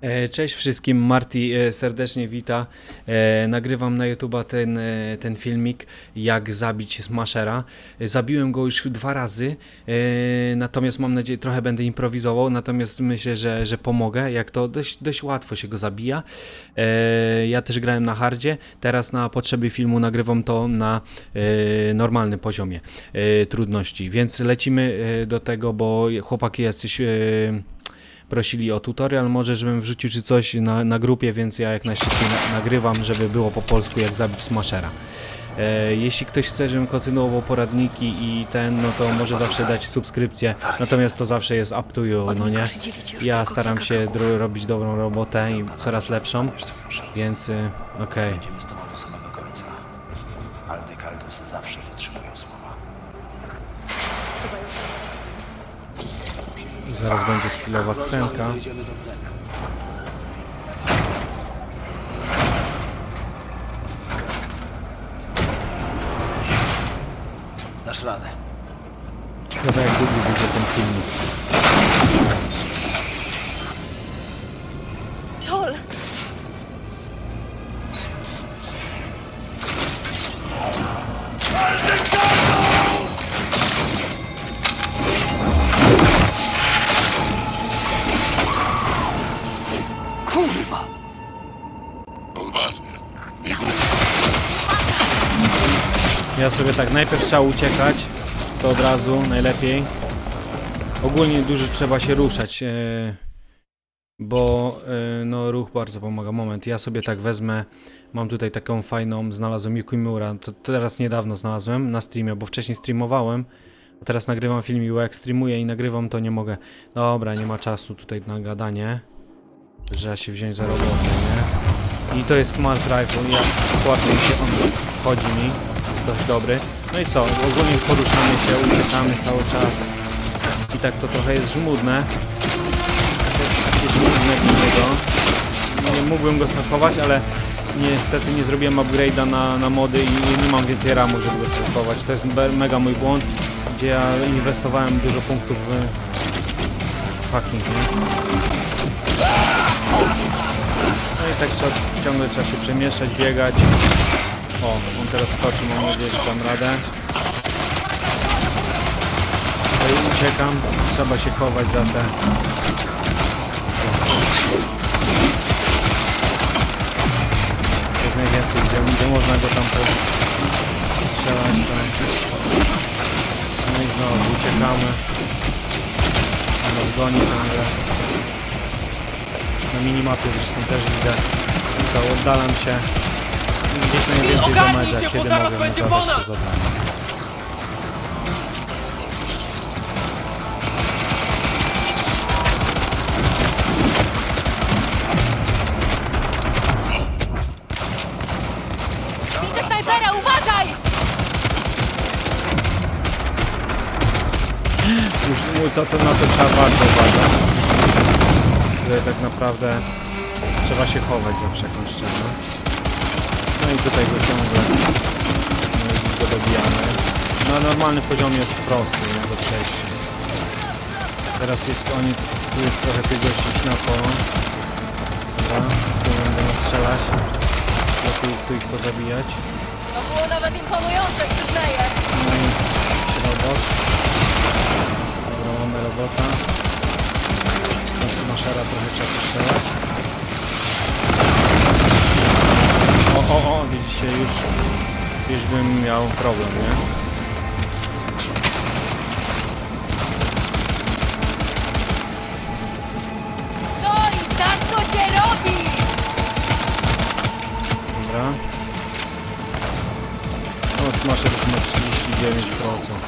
E, Cześć wszystkim, Marty e, serdecznie wita. E, Nagrywam na YouTube'a ten, ten filmik, jak zabić Smashera. Zabiłem go już dwa razy, natomiast mam nadzieję, trochę będę improwizował, natomiast myślę, że, że pomogę, jak to dość, dość łatwo się go zabija. Ja też grałem na hardzie, teraz na potrzeby filmu nagrywam to na normalnym poziomie trudności, więc lecimy do tego, bo chłopaki jacyś... prosili o tutorial, może żebym wrzucił czy coś na, na grupie, więc ja jak najszybciej na, nagrywam, żeby było po polsku jak zabić Smashera. E, jeśli ktoś chce, żebym kontynuował poradniki i ten, no to może zawsze dać subskrypcję, natomiast to zawsze jest up to you, no nie? Ja staram się robić dobrą robotę i coraz lepszą, więc y, okej. Będziemy Zaraz będzie chwilowa scenka. Dasz radę. Ciekawe jak długi będzie ten filmik. Ja sobie tak najpierw trzeba uciekać, to od razu najlepiej. Ogólnie dużo trzeba się ruszać, e, bo e, no ruch bardzo pomaga. Moment, ja sobie tak wezmę, mam tutaj taką fajną, znalazłem Yukimura, to teraz niedawno znalazłem na streamie, bo wcześniej streamowałem, a teraz nagrywam film i jak streamuję i nagrywam to nie mogę. Dobra, nie ma czasu tutaj na gadanie, trzeba się wziąć za robotę, nie? I to jest smart rifle, jak ładnie się on chodzi mi dość dobry. No i co, ogólnie poruszamy się, uciekamy cały czas. I tak to trochę jest żmudne. Takie żmudne do niego. Nie mógłbym go snakować, ale niestety nie zrobiłem upgrade'a na, na mody i nie mam więcej ramu, żeby go snakować. To jest mega mój błąd, gdzie ja inwestowałem dużo punktów w hacking, nie? No i tak trzeba, ciągle trzeba się przemieszczać, biegać. O, on teraz skoczy, mam nadzieję, że dam radę. Tutaj uciekam, trzeba się chować za te... Jak najwięcej, gdzie, gdzie można go tam po... strzelać, to... No i znowu uciekamy. On nas goni ciągle. Na minimapie zresztą też widzę. Co, oddalam się. Gdzieś najwięcej Ogarnij zamedza, się, kiedy mogę ponad! to zadanie. Widzę snajpera, uważaj! Już to, to na to trzeba bardzo uważać. Tutaj tak naprawdę trzeba się chować jak on szczerze. No i tutaj go ciągle no go dobijamy. Na normalnym poziomie jest prosty, nie do przejścia. Teraz jest oni, tu jest trochę tych gości naokoło. Dobra, tu będę strzelać. Lepiej tu ich pozabijać. To było nawet imponujące, przyznaję. No i robot. Dobra, mamy robota. Maszara trochę trzeba strzelać. O, o, o, widzicie, już, już bym miał problem, nie? No i tak to się robi! Dobra. No, smasher już ma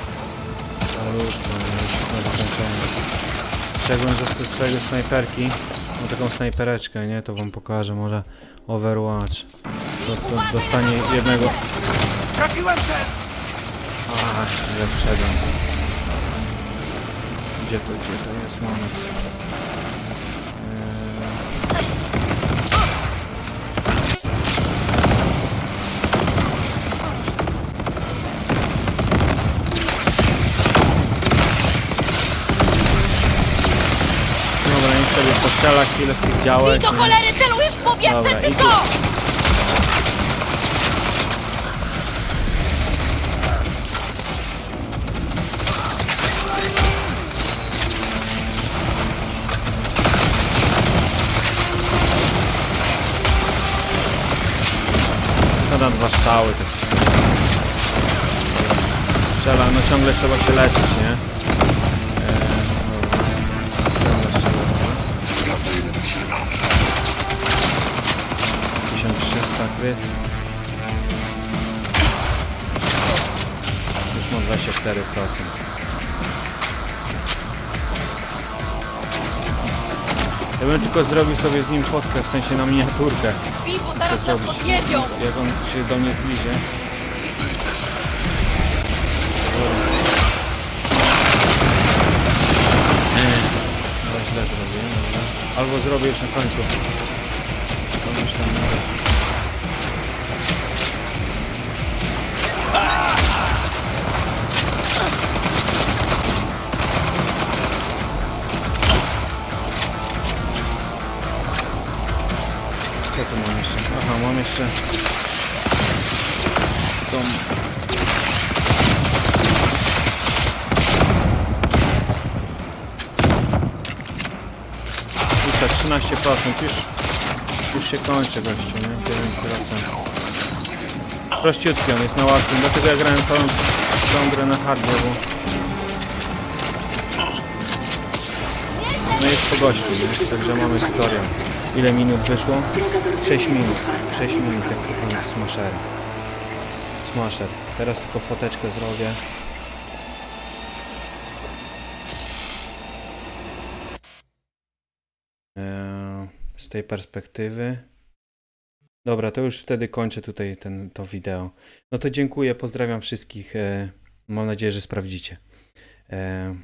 39%. Chciałbym ze swojego snajperki, mam taką snajpereczkę, nie? To wam pokażę, może Overwatch. To, to dostanie jednego... Trafiłem cię! A, źle wszedłem. Gdzie to, gdzie to jest? Moment. Sobie Strzela chwilę z tych I działek. do nie? cholery celujesz w powietrze, Dobra, czy i co? Na dwa strzały też. Strzela, no ciągle trzeba się leczyć, nie? 1300 kryt. Już mam 24%. Ja bym tylko zrobił sobie z nim fotkę, w sensie na miniaturkę. Bi, bo Chcę zaraz nas zrobić. odjebią. Jak on się do mnie zbliży. Źle zrobię, dobra. Albo zrobię na końcu. To myślę nawet. Co tu mam jeszcze? Aha, mam jeszcze tą... Tutaj 13%, już, już się kończy gościu, nie? 9%. Prościutki on jest na łatwym, dlatego ja grałem całą, całą grę na hardzie, bo... No jest po gościu, nie? Także mamy tutorial. Ile minut wyszło? 6 minut. 6 minut, jak kupiłem smasher. Smasher. Teraz tylko foteczkę zrobię. Z tej perspektywy. Dobra, to już wtedy kończę tutaj ten, to wideo. No to dziękuję, pozdrawiam wszystkich. E, mam nadzieję, że sprawdzicie. E,